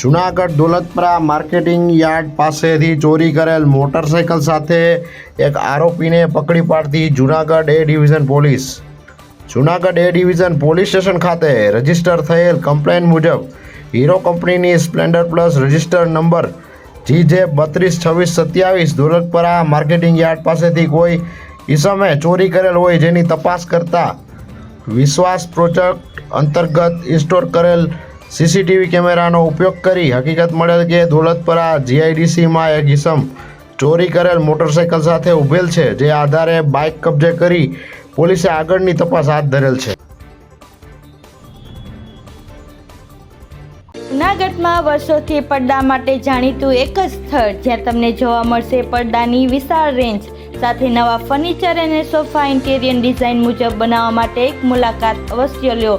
Junagadh Dolatpara marketing yard પાસેથી ચોરી કરેલ મોટરસાયકલ સાથે એક આરોપીને પકડી પાડતી Junagadh A division police. Junagadh A division police station ખાતે રજિસ્ટર થયેલ કમ્પ્લેન મુજબ હીરો કંપનીની Splendor plus register number G J બત્રીસ છવ્વીસ સત્યાવીસ દોલતપરા માર્કેટિંગ યાર્ડ પાસેથી કોઈ ઈસમે ચોરી કરેલ હોય જેની તપાસ કરતા વિશ્વાસ પ્રોજેક્ટ અંતર્ગત ઇન્સ્ટોલ કરેલ સીસીટીવી કેમેરાનો ઉપયોગ કરી હકીકત મળેલ કે દોલતપરા જીઆઈડીસીમાં એક ઇસમ ચોરી કરેલ મોટરસાયકલ સાથે ઊભેલ છે, જે આધારે બાઇક કબજે કરી પોલીસે આગળની તપાસ હાથ ધરેલ છે. જૂનાગઢમાં વર્ષોથી પડદા માટે જાણીતું એક જ સ્થળ જ્યાં તમને જોવા મળશે પડદાની વિશાળ રેન્જ સાથે નવા ફર્નિચર અને સોફા ઇન્ટેરિયર ડિઝાઇન મુજબ બનાવવા માટે એક મુલાકાત અવશ્ય લ્યો